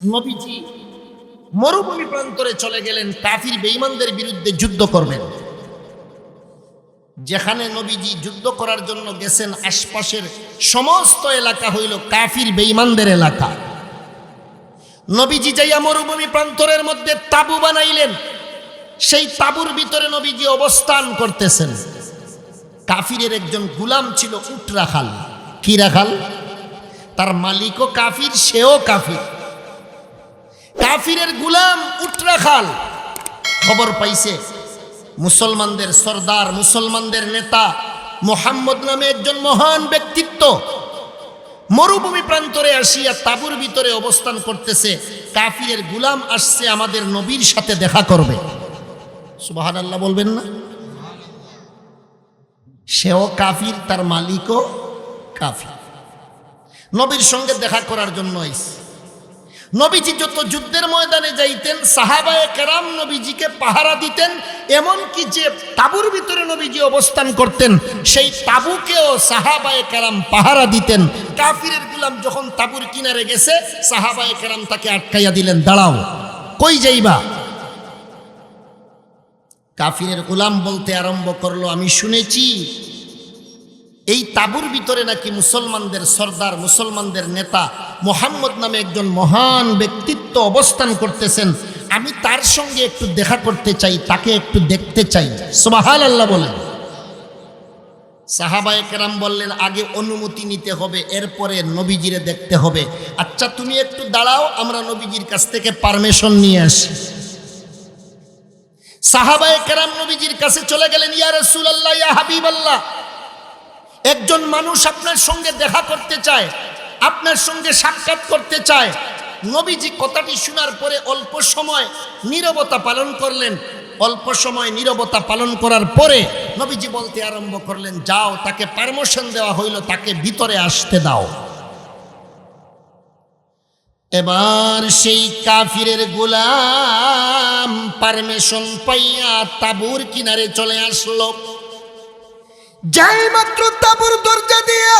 নবীজি মরুভূমি প্রান্তরে চলে গেলেন, কাফির বেঈমানদের বিরুদ্ধে যুদ্ধ করবেন। যেখানে নবীজি যুদ্ধ করার জন্য গেছেন, আশপাশের সমস্ত এলাকা হইল কাফির বেঈমানদের এলাকা। নবীজি যাইয়া মরুভূমি প্রান্তরের মধ্যে তাবু বানাইলেন। সেই তাবুর ভিতরে নবীজি অবস্থান করতেছেন। কাফিরের একজন গুলাম ছিল উট রাখাল কি রাখাল? তার মালিকও কাফির, সেও কাফির। কাফিরের গুলাম উট রাখাল খবর পাইছে, মুসলমানদের সর্দার, মুসলমানদের নেতা মোহাম্মদ নামে একজন মহান ব্যক্তিত্ব মরুভূমি প্রান্তরে আসিয়া তাবুর ভিতরে অবস্থান করতেছে। কাফিরের গুলাম আসছে আমাদের নবীর সাথে দেখা করবে। সুবাহান আল্লাহ বলবেন না? সেও কাফির, তার মালিকও কাফির। নবীর সঙ্গে দেখা করার জন্য আইছে। নবীজি যত যুদ্ধের ময়দানে যাইতেন, সাহাবায়ে কেরাম নবীজিকে পাহারা দিতেন, এমনকি যে তাবুর ভিতরে নবীজি অবস্থান করতেন, সেই তাবুকেও সাহাবায়ে কেরাম পাহারা দিতেন। কাফিরের গুলাম যখন তাবুর কিনারে গেছে, সাহাবায়ে কেরাম তাকে আটকাইয়া দিলেন, দাঁড়াও, কই যাইবা? কাফিরের গুলাম বলতে আরম্ভ করল, আমি শুনেছি এই তাবুর ভিতরে নাকি মুসলমানদের সর্দার, মুসলমানদের নেতা মোহাম্মদ নামে একজন মহান ব্যক্তিত্ব অবস্থান করতেছেন। আমি তার সঙ্গে একটু দেখা করতে চাই, তাকে একটু দেখতে চাই। সোবাহাল আল্লাহ বলেন। সাহাবায় কেরাম বললেন, আগে অনুমতি নিতে হবে, এরপরে নবীজিরে দেখতে হবে। আচ্ছা তুমি একটু দাঁড়াও, আমরা নবীজির কাছ থেকে পারমিশন নিয়ে আসি। সাহাবায় কেরাম নবীজির কাছে চলে গেলেন, ইয়া রাসূলুল্লাহ, ইয়া হাবিবাল্লাহ। একজন মানুষ আপনার সঙ্গে দেখা করতে চায়, আপনার সঙ্গে সাক্ষাৎ করতে চায়, নবীজি কথাটি শোনার পরে অল্প সময় নীরবতা পালন করলেন। অল্প সময় নীরবতা পালন করার পরে নবীজি বলতে আরম্ভ করলেন, যাও, তাকে পারমিশন দেওয়া হইল, তাকে ভিতরে আসতে দাও। এবার সেই কাফিরের গোলাম পারমিশন পাইয়া তাবুর কিনারে চলে আসলো। যাই মাত্র তাবুর দরজা দিয়া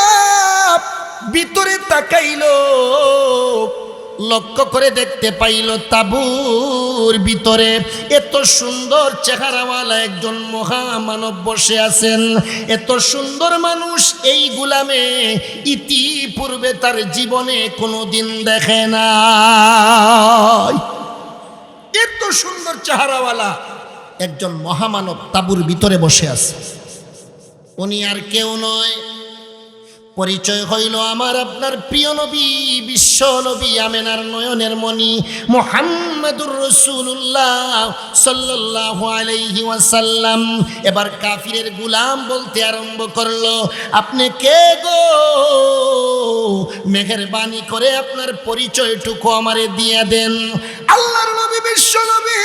ভিতরে তাকাইল, লক্ষ্য করে দেখতে পাইল তাবুর ভিতরে এত সুন্দর চেহারাওয়ালা একজন মহামানব বসে আছেন। এত সুন্দর মানুষ এই গুলামে ইতিপূর্বে তার জীবনে কোনোদিন দেখে না এত সুন্দর চেহারাওয়ালা একজন মহামানব তাবুর ভিতরে বসে আছে। উনি আর কেউ নয়। পরিচয় হইল আমার আপনার প্রিয় নবী, বিশ্ব নবী আমেনার নয়নের মণি মোহাম্মদুর রসুল্লাহ সাল্লাহ আলাইহি ওয়াসাল্লাম। এবার কাফিরের গুলাম বলতে আরম্ভ করল, আপনি কে গো? মেঘের বাণী করে আপনার পরিচয়টুকু আমারে দিয়ে দেন। আল্লাহর নবী, বিশ্ব নবী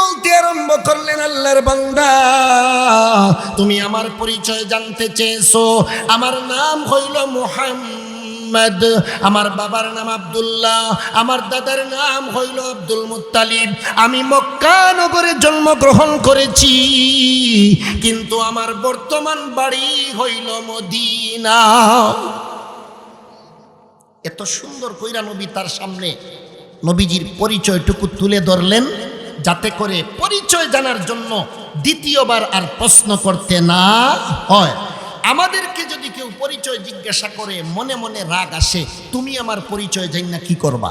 বলতে আরম্ভ করলেন, আল্লাহর বান্দা, তুমি আমার পরিচয় জানতে চেয়েছো। আমার নাম হইল মুহাম্মদ। আমার বাবার নাম আবদুল্লাহ। আমার দাদার নাম হইল আব্দুল মুত্তালিব। আমি মক্কা নগরে জন্মগ্রহণ করেছি। কিন্তু আমার বর্তমান বাড়ি হইল মদিনা। এত সুন্দর কইরা নবী তার সামনে নবীজির পরিচয়টুকু তুলে ধরলেন, যাতে করে পরিচয় জানার জন্য দ্বিতীয়বার আর প্রশ্ন করতে না হয়। আমাদেরকে যদি কেউ পরিচয় জিজ্ঞাসা করে, মনে মনে রাগ আসে, তুমি আমার পরিচয় যাই না, কি করবা?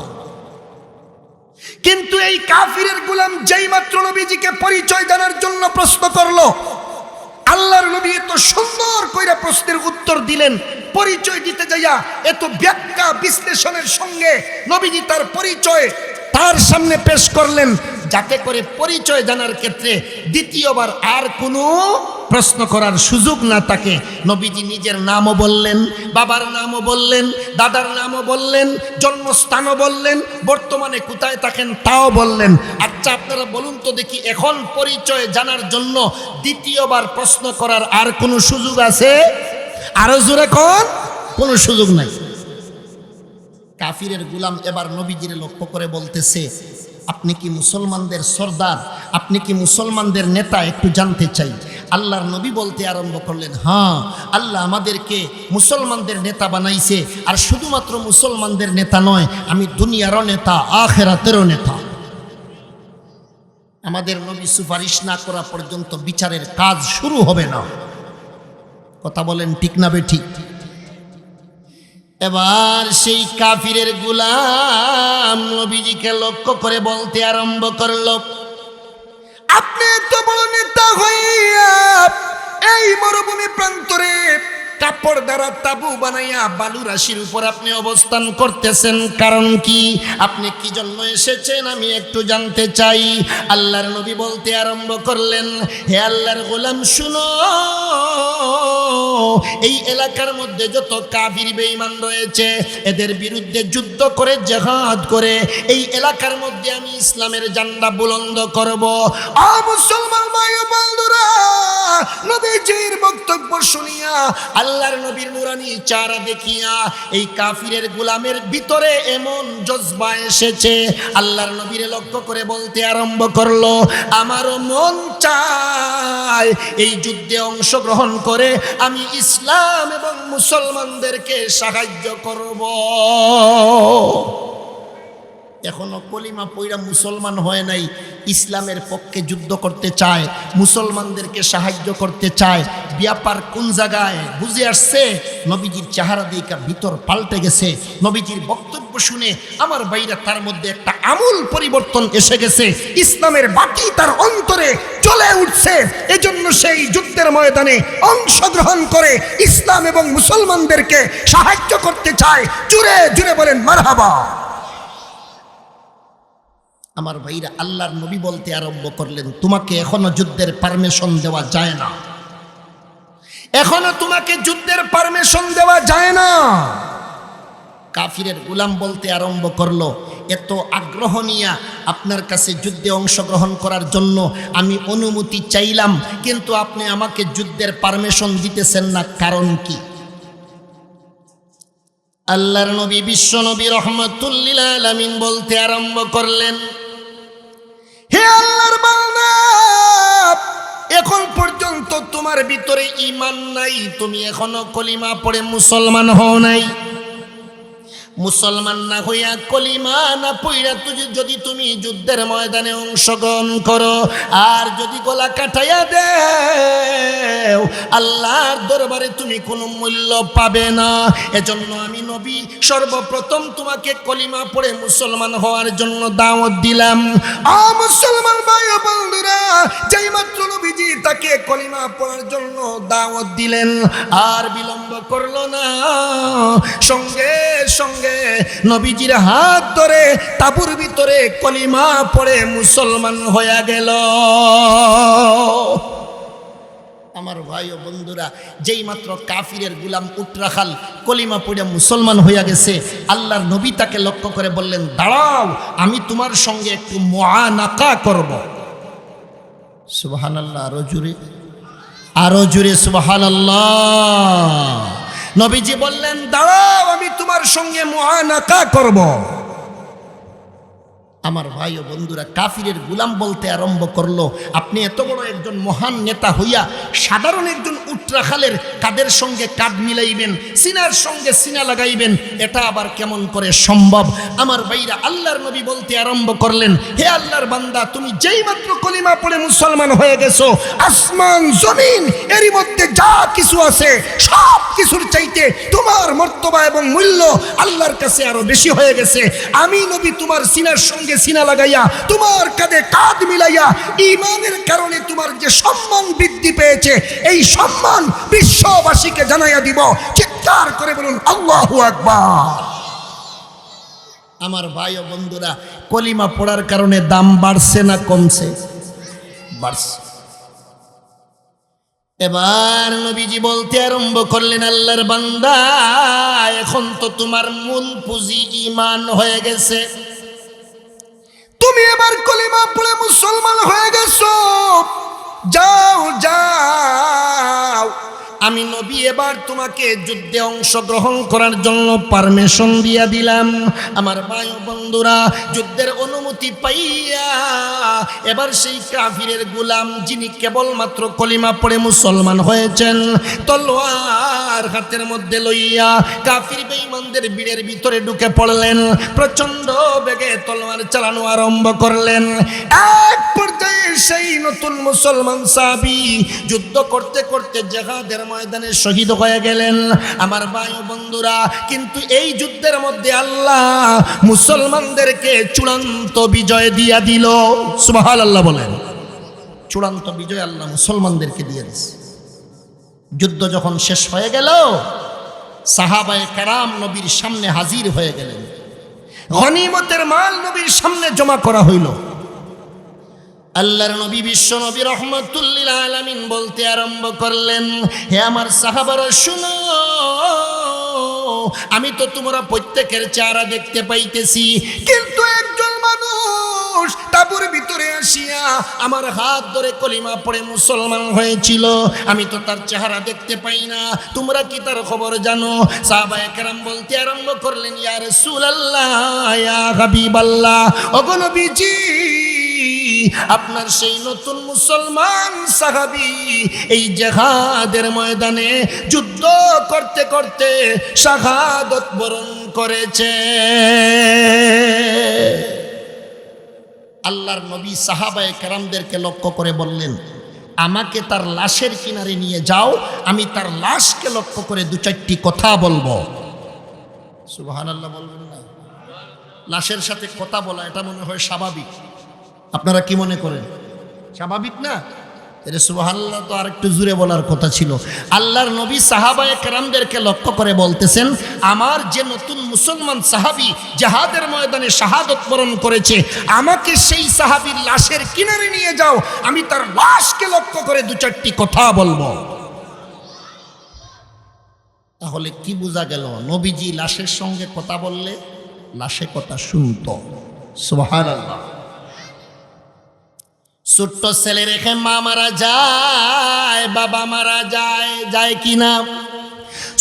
কিন্তু এই কাফিরের গুলাম যেই মাত্র নবীজিকে পরিচয় জানার জন্য প্রশ্ন করল, আল্লাহর নবী এত সুন্দর কইরা প্রশ্নের উত্তর দিলেন, পরিচয় দিতে যাইয়া এত ব্যাখ্যা বিশ্লেষণের সঙ্গে নবীজি তার পরিচয় তার সামনে পেশ করলেন যাতে করে পরিচয় জানার ক্ষেত্রে দ্বিতীয়বার আর কোনো প্রশ্ন করার সুযোগ না থাকে। নবীজি নিজের নামও বললেন, বাবার নামও বললেন, দাদার নামও বললেন, জন্মস্থানও বললেন, বর্তমানে কোথায় থাকেন তাও বললেন। আচ্ছা আপনারা বলুন তো দেখি, এখন পরিচয় জানার জন্য দ্বিতীয়বার প্রশ্ন করার আর কোনো সুযোগ আছে? আরও জোরে কন? কোনো সুযোগ নাই। কাফিরের গুলাম এবার নবীজিরে লক্ষ্য করে বলতেছে আপনি কি মুসলমানদের সর্দার? আপনি কি মুসলমানদের নেতা? একটু জানতে চাই। আল্লাহর নবী বলতে আরম্ভ করলেন হ্যাঁ আল্লাহ আমাদেরকে মুসলমানদের নেতা বানাইছে। আর শুধুমাত্র মুসলমানদের নেতা নয়, আমি দুনিয়ারও নেতা, আখেরাতেরও নেতা। আমাদের নবী সুপারিশ না করা পর্যন্ত বিচারের কাজ শুরু হবে না। কথা বলেন ঠিক না বে ঠিক? এবার সেই কাফিরের গুলাম নবীজিকে লক্ষ্য করে বলতে আরম্ভ করল, আপনি এত বড় নেতা হইয়া এই মরুভূমি প্রান্তরে কাপড় দ্বারা তাবু বানাইয়া বালু রাশির উপর আপনি অবস্থান করতেছেন। কারণ কি? আপনি কি জন্য এসেছেন? আমি একটু জানতে চাই। আল্লাহর নবী বলতে আরম্ভ করলেন, হে আল্লাহর গোলাম, শুনো। এই এলাকার মধ্যে যত কাফির, বেঈমান রয়েছে, এদের বিরুদ্ধে যুদ্ধ করে, জেহাদ করে, এই এলাকার মধ্যে আমি ইসলামের জান্ডা বুলন্দ করব। আ মুসলমান ভাই বন্ধুরা, নবীজির বক্তব্য শুনিয়া আল্লাহর নবীর নুরানি চারা দেখিয়া এই কাফিরের গোলামের ভিতরে এমন জজবা এসেছে। আল্লাহর নবীর লক্ষ্য করে বলতে আরম্ভ করল, আমারও মন চায় এই যুদ্ধে অংশগ্রহণ করে আমি ইসলাম এবং মুসলমানদেরকে সাহায্য করব। এখনও কলিমা পইরা মুসলমান হয় নাই ইসলামের পক্ষে যুদ্ধ করতে চায়, মুসলমানদেরকে সাহায্য করতে চায়, ব্যাপার কোন জায়গায় বুঝে আসছে? নবীজির চেহারা দিকা ভিতর পাল্টে গেছে। নবীজির বক্তব্য শুনে আমার বাইরে তার মধ্যে একটা আমূল পরিবর্তন এসে গেছে। ইসলামের বাতি তার অন্তরে চলে উঠছে। এজন্য সেই যুদ্ধের ময়দানে অংশগ্রহণ করে ইসলাম এবং মুসলমানদেরকে সাহায্য করতে চায়। জুড়ে জুড়ে বলেন, মারহাবা। আমার ভাইরা, আল্লাহর নবী বলতে আরম্ভ করলেন, তোমাকে এখনও যুদ্ধের পারমিশন দেওয়া যায় না। এখনও তোমাকে যুদ্ধের পারমিশন দেওয়া যায় না। কাফিরের গুলাম বলতে আরম্ভ করল, এত আগ্রহ নিয়ে আপনার কাছে যুদ্ধে অংশগ্রহণ করার জন্য আমি অনুমতি চাইলাম, কিন্তু আপনি আমাকে যুদ্ধের পারমিশন দিতেছেন না, কারণ কি? আল্লাহর নবী বিশ্ব নবী রহমতুল্লিল আলমিন বলতে আরম্ভ করলেন হে আল্লাহর বান্দা, এখন পর্যন্ত তোমার ভিতরে ইমান নাই, তুমি এখনও কলিমা পড়ে মুসলমান হও নাই। মুসলমান না হইয়া কলিমা না পইরা তুই যদি তুমি যুদ্ধের ময়দানে অংশগ্রহণ করো, আর যদি গলা কাটাইয়া দেও, আল্লাহর দরবারে তুমি কোনো মূল্য পাবে না। এজন্য আমি নবী, সর্বপ্রথম তোমাকে কলিমা পড়ে মুসলমান হওয়ার জন্য দাওয়াত দিলাম। আ মুসলমান ভাই বন্ধুরা, যেই মাত্র নবীজি তাকে কলিমা পড়ার জন্য দাওয়াত দিলেন, আর বিলম্ব করল না। সঙ্গে সঙ্গে নবীজির হাত ধরে তাবুর ভিতরে কলিমা পড়ে মুসলমান হয়ে গেল। আমার ভাই ও বন্ধুরা, যেই মাত্র কাফিরের গুলাম উটরাখাল কলিমা পড়ে মুসলমান হইয়া গেছে, আল্লাহর নবী তাকে লক্ষ্য করে বললেন, দাঁড়াও, আমি তোমার সঙ্গে একটু মহানাকা করব। সুবাহান আল্লাহ আরও জুড়ে আরও জুড়ে সুবাহান আল্লাহ নবীজি বললেন দাঁড়াও আমি তোমার সঙ্গে মহানাকা করব। আমার ভাই ও বন্ধুরা, কাফিরের গুলাম বলতে আরম্ভ করল। আপনি এত বড় একজন মহান নেতা হইয়া সাধারণ একজন উত্তরাখালের কাদের সঙ্গে কাঁধ মিলাইবেন, সিনার সঙ্গে সিনা লাগাইবেন, এটা আবার কেমন করে সম্ভব? আমার ভাইরা আল্লাহর নবী বলতে আরম্ভ করলেন, হে আল্লাহর বান্দা, তুমি যেই মাত্র কলিমা পড়ে মুসলমান হয়ে গেছো, আসমান, জমিন এরই মধ্যে যা কিছু আছে, সব কিছুর চাইতে তোমার মর্তবা এবং মূল্য আল্লাহর কাছে আরও বেশি হয়ে গেছে। আমি নবী, তোমার সিনার সঙ্গে সিনা লাগাইয়া, তোমার কাঁধে কাঁধ মিলাইয়া ইমানের কারণে তোমার যে সম্মান বৃদ্ধি পেয়েছে, এই সম্মান বিশ্ববাসীকে জানাইয়া দিব। চিৎকার করে বলুন, আল্লাহু আকবার। আমার ভাই ও বন্ধুরা, কলিমা পড়ার কারণে দাম বাড়ছে না কমছে? বাড়ছে। এবার নবীজি বলতে আরম্ভ করলেন, আল্লাহর বান্দা, এখন তো তোমার মূল পুঁজি ইমান হয়ে গেছে। তুমি এবার কলিমা পড়ে মুসলমান হয়ে গেছো। যাও যাও। আমি নবী, এবার তোমাকে যুদ্ধে অংশগ্রহণ করার জন্য পারমিশন দিয়া দিলাম। আমার ভাই বন্ধুরা, যুদ্ধের অনুমতি পাইয়া এবার সেই কাফিরের গুলাম, যিনি কেবলমাত্র কলিমা পড়ে মুসলমান হয়েছেন, তলোয়ার হাতের মধ্যে লইয়া কাফির বেঈমানদের ভিড়ের ভিতরে ঢুকে পড়লেন প্রচণ্ড বেগে তলোয়ার চালানো আরম্ভ করলেন। এক পর্যায়ে সেই নতুন মুসলমান সাবি যুদ্ধ করতে করতে জেহাদের ময়দানে শহীদ হয়ে গেলেন। আমার ভাই বন্ধুরা, কিন্তু এই যুদ্ধের মধ্যে আল্লাহ মুসলমানদেরকে চূড়ান্ত বিজয় দিয়া দিল। সুবহান আল্লাহ বলেন। চূড়ান্ত বিজয় আল্লাহ মুসলমানদেরকে দিয়ে দিছে। যুদ্ধ যখন শেষ হয়ে গেল, সাহাবায়ে কারাম নবীর সামনে হাজির হয়ে গেলেন। গনিমতের মাল নবীর সামনে জমা করা হইল। আল্লাহর নবী বিশ্ব নবী রহমতুল্লিল আলামিন বলতে আরম্ভ করলেন, হে আমার সাহাবারা, শুনো, আমি তো তোমরা প্রত্যেকের চেহারা দেখতে পাইতেছি, কিন্তু একজন মানুষ তাবুর ভিতরে আসিয়া আমার হাত ধরে কলিমা পড়ে মুসলমান হয়েছিল। আমি তো তার চেহারা দেখতে পাই না। তোমরা কি তার খবর জানো? সাহাবায়ে কেরাম বলতে আরম্ভ করলেন, ইয়া রাসূলুল্লাহ, ইয়া হাবিবাল্লাহ, ওগো নবীজি আপনার সেই নতুন মুসলমান সাহাবি এই জেহাদের ময়দানে যুদ্ধ করতে করতে শাহাদত বরণ করেছে। আল্লাহর নবী সাহাবায়ে কেরামদেরকে লক্ষ্য করে বললেন, আমাকে তার লাশের কিনারে নিয়ে যাও, আমি তার লাশকে লক্ষ্য করে দু চারটি কথা বলব। সুবাহান আল্লাহ বলবেন না। লাশের সাথে কথা বলা, এটা মনে হয় স্বাভাবিক। আপনারা কি মনে করেন? স্বাভাবিক না? এটা সুবহানাল্লাহ তো আরেকটু জুড়ে বলার কথা ছিল। আল্লাহর নবী সাহাবায়ে কেরামদেরকে লক্ষ্য করে বলতেছেন, আমার যে নতুন মুসলমান সাহাবি জাহাদের ময়দানে শাহাদত বরণ করেছে, আমাকে সেই সাহাবীর লাশের কিনারে নিয়ে যাও। আমি তার লাশকে লক্ষ্য করে দু চারটি কথা বলব। তাহলে কি বোঝা গেল? নবীজি লাশের সঙ্গে কথা বললে, লাশে কথা শুনত। সুবহানাল্লাহ। ছোট্ট ছেলে রেখে মা মারা যায় বাবা মারা যায় যায় কি না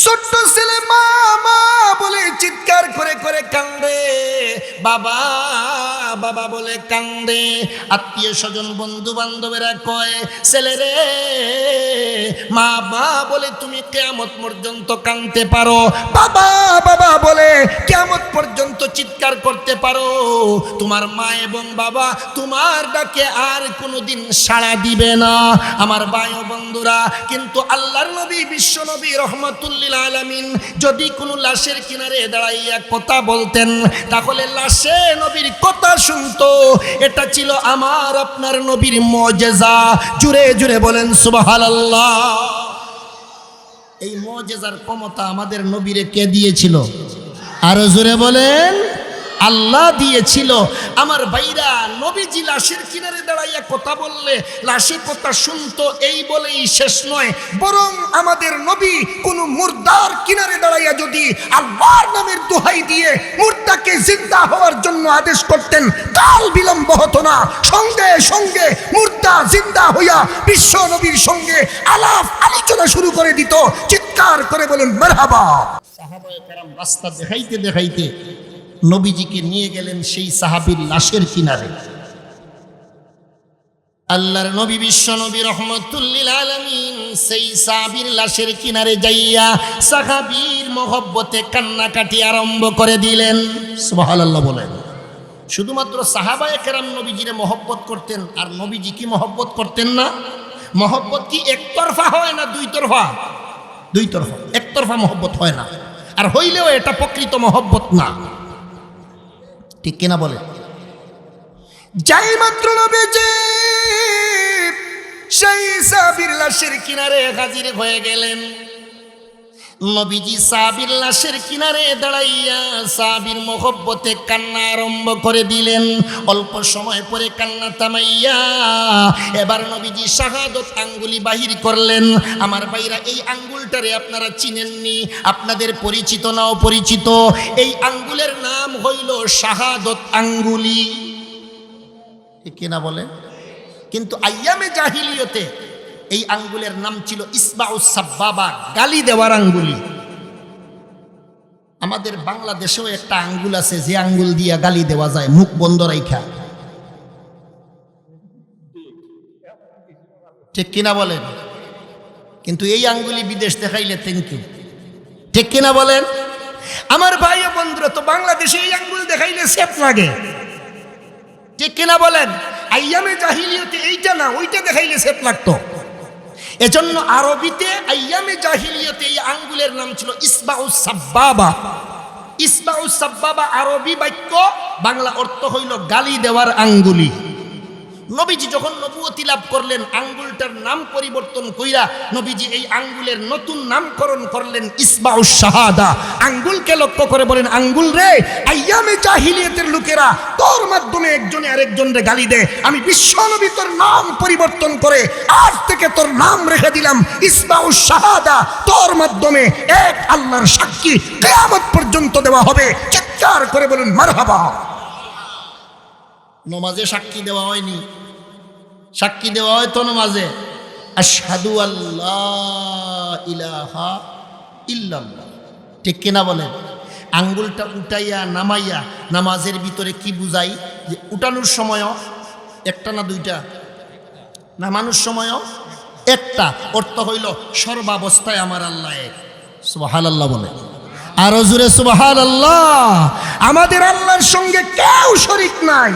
ছোট্ট ছেলে মা মা বলে চিৎকার করে করে কান্দে বাবা বাবা বলে কান্দে আত্মীয় স্বজন বন্ধু বান্ধবেরা কয়, ছেলে রে, মা মা বলে তুমি কেমত পর্যন্ত কাঁদতে পারো। বাবা বাবা বলে কেমত পর্যন্ত চিৎকার করতে পারো। তোমার মা এবং বাবা তোমার ডাকে আর কোনোদিন সাড়া দিবে না। আমার বায়ু বন্ধুরা, কিন্তু আল্লাহর নবী, বিশ্ব নবী আলামিন যদি কোনো লাশের কিনারে দাঁড়াইয়া কথা বলতেন, তাহলে লাশে নবীর কথা এটা ছিল আমার, আপনার নবীর মজেজা। জুড়ে জুড়ে বলেন এই মজেজার ক্ষমতা আমাদের নবীরে কে দিয়েছিল? আরও জোরে বলেন। আল্লাহ দিয়েছিল। আমার ভাইরা নবীজি লাশের কিনারে দাঁড়াইয়া কথা বললে, লাশের কথা শুনতো, এই বলেই শেষ নয়। বরং আমাদের নবী কোনো মুর্দার কিনারে দাঁড়াইয়া যদি আল্লাহর নামের দোহাই দিয়ে মুর্দাকে জিন্দা হওয়ার জন্য আদেশ করতেন, কাল বিলম্ব হতো না। সঙ্গে সঙ্গে মুর্দা জিন্দা হইয়া বিশ্ব নবীর সঙ্গে আলাপ আলোচনা শুরু করে দিত। চিৎকার করে বলেন, মেরহাবা! রাস্তা দেখাইতে দেখাইতে নবীজিকে নিয়ে গেলেন সেই সাহাবীর লাশের কিনারে। আল্লাহর নবী বিশ্ব নবী রহমতুল্লিল আলমিন সেই সাহাবীর লাশের কিনারে যাইয়া সাহাবীর মহব্বতে কান্নাকাটি আরম্ভ করে দিলেন। সুবহানাল্লাহ বলেন, শুধুমাত্র সাহাবায়ে কেরাম নবীজিরে মহব্বত করতেন, আর নবীজি কি মহব্বত করতেন না? মহব্বত কি একতরফা হয় না দুই তরফা দুই তরফা একতরফা মহব্বত হয় না। আর হইলেও এটা প্রকৃত মহব্বত না। ঠিক কিনা বলে? যাই মাত্র নবীজি সেই সাবির লাশের কিনারে হাজির হয়ে গেলেন। নবীজি সাবির লাশের কিনারে দাঁড়াইয়া সাবির মোহব্বতে কান্না আরম্ভ করে দিলেন। অল্প সময় পরে কান্না থামাইয়া এবার নবীজি শাহাদত আঙ্গুলি বাহির করলেন। আমার ভাইরা, এই আঙ্গুলটারে আপনারা চিনেননি? আপনাদের পরিচিত নাও পরিচিত এই আঙ্গুলের নাম হইল শাহাদত আঙ্গুলি। কিনা বলে কিন্তু আইয়ামে জাহিলিয়তে এই আঙ্গুলের নাম ছিল ইসবাউসাব্বাবা গালি দেওয়ার আঙ্গুলি। আমাদের বাংলাদেশেও একটা আঙ্গুল আছে, যে আঙ্গুল দিয়া গালি দেওয়া যায়, মুখ বন্ধ রাইখা। ঠিক কিনা বলেন? কিন্তু এই আঙ্গুলি বিদেশ দেখাইলে থ্যাংক ইউ ঠিক কিনা বলেন? আমার ভাই ও বন্ধুরা, তো বাংলাদেশে এই আঙ্গুল দেখাইলে সেফ লাগে। ঠিক কিনা বলেন? আইয়ামে জাহিলিয়তে এইটা না, ওইটা দেখাইলে সেফ লাগতো। এজন্য আরবিতে আইয়ামে জাহিলিয়তে এই আঙ্গুলের নাম ছিল ইসবাউস সাব্বাবা। ইসবাউস সাব্বাবা আরবি বাক্য, বাংলা অর্থ হইল গালি দেওয়ার আঙ্গুলি। নবীজি যখন নবুয়তি লাভ করলেন, আঙ্গুলটার নাম পরিবর্তন কইরা নবীজি এই আঙ্গুলের নতুন নামকরণ করলেন ইসবাউস শাহাদা। আঙ্গুলকে লক্ষ্য করে বলেন, আঙ্গুল রে, আইয়ামে জাহিলিয়াতের লোকেরা তোর মাধ্যমে একজনে আরেকজনরে গালি দে। আমি বিশ্ব নবী তোর নাম পরিবর্তন করে আজ থেকে তোর নাম রেখে দিলাম। ইসবাউস শাহাদা, তোর মাধ্যমে এক আল্লাহর সাক্ষী কিয়ামত পর্যন্ত দেওয়া হবে। চিৎকার করে বলেন, মারহাবা! নমাজে সাক্ষী দেওয়া হয়নি। সাক্ষী দেওয়া হয় তো নমাজে। আশহাদু আল্লাহ ইলাহা ইল্লাল্লাহ। ঠিক কিনা বলেন? আঙ্গুলটা উঠাইয়া, নামাইয়া নামাজের ভিতরে কি বুঝাই? যে উঠানোর সময়ও একটা না দুইটা? নামানোর সময়ও একটা। অর্থ হইল সর্বাবস্থায় আমার আল্লাহ এক। সুবাহাল আল্লাহ বলে। আরও জুড়ে সুবাহাল আল্লাহ আমাদের আল্লাহর সঙ্গে কেউ শরিক নাই।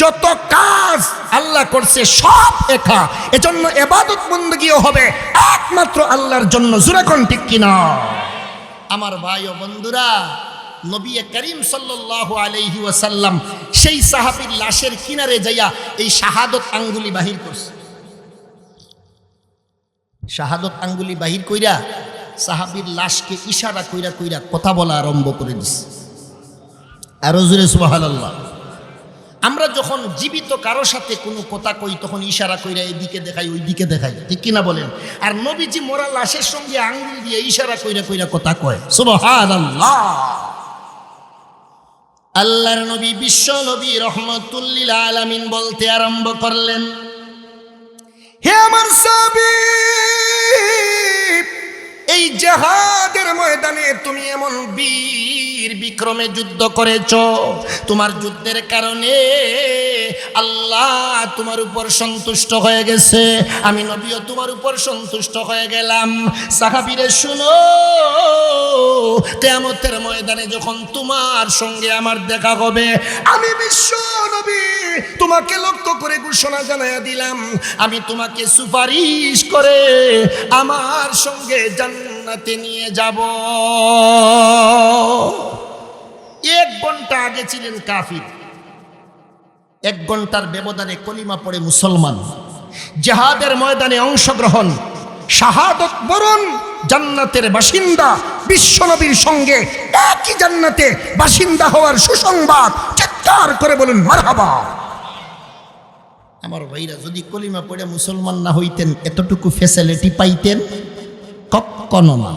যত কাজ আল্লাহ করছে সব একা। এজন্য এবাদত বন্দগিও হবে একমাত্র আল্লাহর জন্য। জুরাকন ঠিক কিনা? আমার ভাই ও বন্ধুরা, নবী করিম সাল্লাল্লাহু আলাইহি ওয়াসাল্লাম সেই সাহাবীর লাশের কিনারে যাইয়া এই শাহাদত আঙ্গুলি বাহির করছে। শাহাদত আঙ্গুলি বাহির কইরা সাহাবীর লাশকে ইশারা কইরা কইরা কথা বলা আরম্ভ করে দিছে। আরও জুড়ে সুবহানাল্লাহ। আমরা যখন জীবিত কারও সাথে কোনো কথা কই, তখন ইশারা কইরা এদিকে দেখাই ওই দিকে দেখাই। ঠিক কিনা বলেন? আর নবীজি মোরা লাশের সঙ্গে আঙ্গুল দিয়ে ইশারা কইরা কইরা কথা কয়। সুবহান আল্লাহ আল্লাহর নবী, বিশ্ব নবী রহমতুল্লিল আলামিন বলতে আরম্ভ করলেন, হে আমার সাবি এই জাহাদের ময়দানে তুমি এমন বীর বিক্রমে যুদ্ধ করেছ। তোমার যুদ্ধের কারণে আল্লাহ তোমার উপর সন্তুষ্ট হয়ে গেছে। আমি নবীও তোমার উপর সন্তুষ্ট হয়ে গেলাম। সাহাবিরে শুনো কেমতের ময়দানে যখন তোমার সঙ্গে আমার দেখা হবে, আমি বিশ্ব নবী তোমাকে লক্ষ্য করে ঘোষণা জানাইয়া দিলাম। আমি তোমাকে সুপারিশ করে আমার সঙ্গে জান্নাতে নিয়ে যাব। এক ঘণ্টা আগে ছিলেন কাফির। এক ঘণ্টার ব্যবধানে কলিমা পড়ে মুসলমান। জেহাদের ময়দানে অংশগ্রহণ, শাহাদত বরণ, জান্নাতের বাসিন্দা বিশ্বনবীর সঙ্গে একই জান্নাতে বাসিন্দা হওয়ার সুসংবাদ চিৎকার করে বলুন, মারহাবা। আমার ভাইরা, যদি কলিমা পড়ে মুসলমান না হইতেন, এতটুকু ফেসিলিটি পাইতেন কখনো না